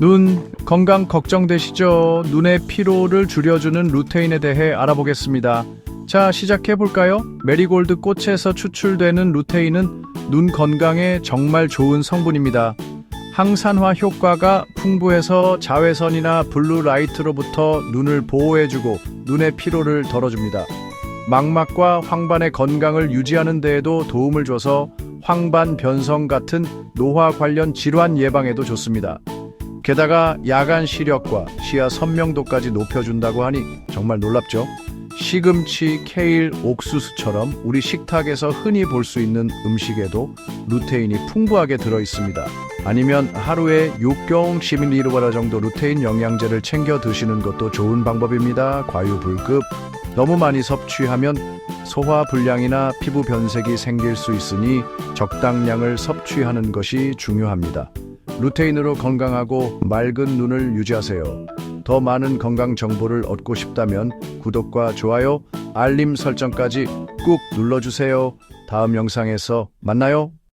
눈 건강 걱정되시죠? 눈의 피로를 줄여주는 루테인에 대해 알아보겠습니다. 자, 시작해 볼까요? 메리골드 꽃에서 추출되는 루테인은 눈 건강에 정말 좋은 성분입니다. 항산화 효과가 풍부해서 자외선이나 블루라이트로부터 눈을 보호해주고 눈의 피로를 덜어줍니다. 망막과 황반의 건강을 유지하는 데에도 도움을 줘서 황반 변성 같은 노화 관련 질환 예방에도 좋습니다. 게다가 야간 시력과 시야 선명도까지 높여준다고 하니 정말 놀랍죠? 시금치, 케일, 옥수수처럼 우리 식탁에서 흔히 볼 수 있는 음식에도 루테인이 풍부하게 들어 있습니다. 아니면 하루에 6경시밀리루바라 정도 루테인 영양제를 챙겨 드시는 것도 좋은 방법입니다. 과유불급. 너무 많이 섭취하면 소화 불량이나 피부 변색이 생길 수 있으니 적당량을 섭취하는 것이 중요합니다. 루테인으로 건강하고 맑은 눈을 유지하세요. 더 많은 건강 정보를 얻고 싶다면 구독과 좋아요, 알림 설정까지 꾹 눌러주세요. 다음 영상에서 만나요.